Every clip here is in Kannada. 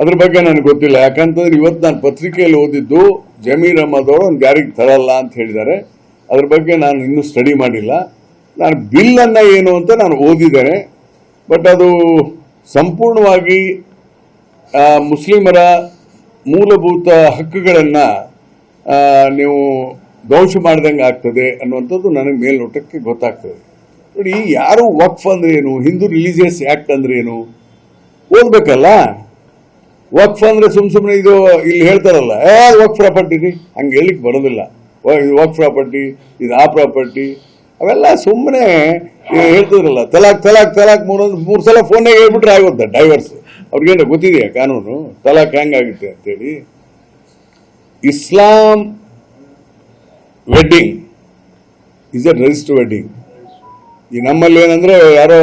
ಅದ್ರ ಬಗ್ಗೆ ನನಗೆ ಗೊತ್ತಿಲ್ಲ. ಯಾಕಂತಂದ್ರೆ ಇವತ್ತು ನಾನು ಪತ್ರಿಕೆಯಲ್ಲಿ ಓದಿದ್ದು ಜಮೀರ್ ಅಹಮದ್ ಅವರು ಒಂದು ಜಾರಿಗೆ ತರಲ್ಲ ಅಂತ ಹೇಳಿದ್ದಾರೆ. ಅದ್ರ ಬಗ್ಗೆ ನಾನು ಇನ್ನೂ ಸ್ಟಡಿ ಮಾಡಿಲ್ಲ. ನಾನು ಬಿಲ್ ಅನ್ನ ಏನು ಅಂತ ನಾನು ಓದಿದ್ದೇನೆ. ಬಟ್ ಅದು ಸಂಪೂರ್ಣವಾಗಿ ಮುಸ್ಲಿಮರ ಮೂಲಭೂತ ಹಕ್ಕುಗಳನ್ನು ನೀವು ಧ್ವಂಸ ಮಾಡ್ದಂಗೆ ಆಗ್ತದೆ ಅನ್ನುವಂಥದ್ದು ನನಗೆ ಮೇಲ್ನೋಟಕ್ಕೆ ಗೊತ್ತಾಗ್ತದೆ. ನೋಡಿ, ಯಾರು ವಕ್ಫ್ ಅಂದ್ರೆ ಏನು? ಹಿಂದೂ ರಿಲಿಜಿಯಸ್ ಆಕ್ಟ್ ಅಂದ್ರೆ ಏನು? ಓದ್ಬೇಕಲ್ಲ? ವಕ್ಫ್ ಅಂದ್ರೆ ಸುಮ್ ಸುಮ್ಮನೆ ಇದು ಇಲ್ಲಿ ಹೇಳ್ತಾರಲ್ಲ, ಏ ವಕ್ ಪ್ರಾಪರ್ಟಿ ರೀ. ಹಂಗೆ ಹೇಳಿಕ್ ಬರೋದಿಲ್ಲ. ಇದು ವಕ್ ಪ್ರಾಪರ್ಟಿ, ಇದು ಆ ಪ್ರಾಪರ್ಟಿ, ಅವೆಲ್ಲ ಸುಮ್ಮನೆ ಹೇಳ್ತಿದ್ರಲ್ಲ, ತಲಾಕ್ ತಲಾಕ್ ತಲಾಕ್ ಮೂರೊಂದು ಮೂರು ಸಲ ಫೋನಾಗೆ ಹೇಳ್ಬಿಟ್ರೆ ಆಗುತ್ತೆ ಡೈವರ್ಸ್ ಅವ್ರಿಗೇನು ಗೊತ್ತಿದೆಯಾ ಕಾನೂನು? ತಲಾಕ್ ಹೆಂಗಾಗುತ್ತೆ ಅಂತೇಳಿ. Islam wedding is a register wedding ಈ ನಮ್ಮಲ್ಲಿ ಏನಂದ್ರೆ ಯಾರೋ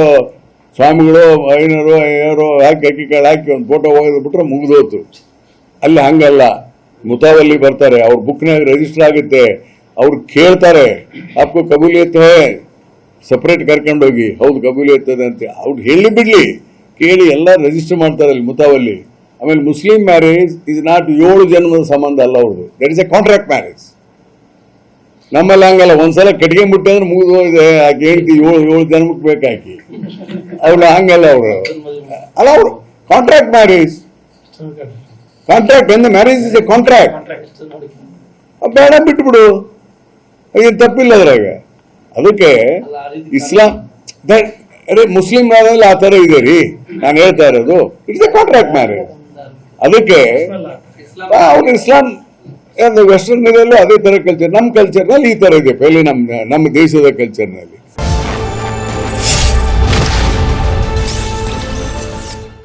ಸ್ವಾಮಿಗಳು ಐನರು ಐನೂರು ಹಾಕಿ ಅಕ್ಕಿ ಕಾಳು ಹಾಕಿ ಒಂದು ಫೋಟೋ ಹೋಗಿದ್ಬಿಟ್ರೆ ಮುಗಿದೋತು ಅಲ್ಲಿ ಹಂಗಲ್ಲ. ಮುತಾವಲ್ಲಿ ಬರ್ತಾರೆ. ಅವ್ರ ಬುಕ್ನಾಗ ರಿಜಿಸ್ಟರ್ ಆಗುತ್ತೆ. ಅವ್ರು ಕೇಳ್ತಾರೆ. ಅಪ್ಪ ಕಬೂಲಿಯತ್ ಎತ್ತೇ ಸಪ್ರೇಟ್ ಕರ್ಕೊಂಡೋಗಿ ಹೌದು ಕಬೂಲಿಯತ್ ಎತ್ತದೆ ಅಂತ ಅವ್ರು ಹೇಳಿ ಬಿಡ್ಲಿ. ಕೇಳಿ ಎಲ್ಲ ರಿಜಿಸ್ಟರ್ ಮಾಡ್ತಾರೆ ಅಲ್ಲಿ ಮುತಾವಲ್ಲಿ. ಆಮೇಲೆ ಮುಸ್ಲಿಂ ಮ್ಯಾರೇಜ್ ಇಸ್ ನಾಟ್ ಏಳು ಜನ್ಮದ ಸಂಬಂಧ ಅಲ್ಲ ಅವ್ರದ್ದು. That is a contract marriage ನಮ್ಮಲ್ಲಿ ಹಂಗಲ್ಲ ಒಂದ್ಸಲ ಕಟ್ಕೊಂಡ್ಬಿಟ್ಟೆ ಅಂದ್ರೆ ಮುಗಿದು ಹೋಗಿದೆ. ಆಕೆ ಹೇಳ್ತಿ ಏಳು ಏಳು ಜನ್ಮಕ್ಕೆ ಬೇಕಾಕಿ ಅವ್ರು ಹಂಗಲ್ಲ ಅವರು ಅಲ್ಲ ಅವರು ಕಾಂಟ್ರಾಕ್ಟ್ ಮ್ಯಾರೇಜ್ ಕಾಂಟ್ರಾಕ್ಟ್ ಅಂದ್ರೆ ಮ್ಯಾರೇಜ್ ಇಸ್ ಎ ಕಾಂಟ್ರಾಕ್ಟ್ ಬೇಡ ಬಿಟ್ಬಿಡು. ಏನು ತಪ್ಪಿಲ್ಲ ಅದ್ರಾಗ. ಅದಕ್ಕೆ ಇಸ್ಲಾಂ ಅರೆ ಮುಸ್ಲಿಂ ಆದ್ಮೇಲೆ ಆ ಥರ ಇದೆ ರೀ. ನಾನು ಹೇಳ್ತಾ ಇರೋದು ಇಟ್ಸ್ ಎ ಕಾಂಟ್ರಾಕ್ಟ್ ಮ್ಯಾರೇಜ್ ಅದಕ್ಕೆ ಅವ್ರು ಇಸ್ಲಾಂ ವೆಸ್ಟರ್ನ್ ಇದೆಲ್ಲೂ ಅದೇ ಥರ ಕಲ್ಚರ್ ನಮ್ಮ ಕಲ್ಚರ್ನಲ್ಲಿ ಈ ಥರ ಇದೆ, ಪೆಹಲೆ ನಮ್ಮ ನಮ್ಮ ದೇಶದ ಕಲ್ಚರ್ನಲ್ಲಿ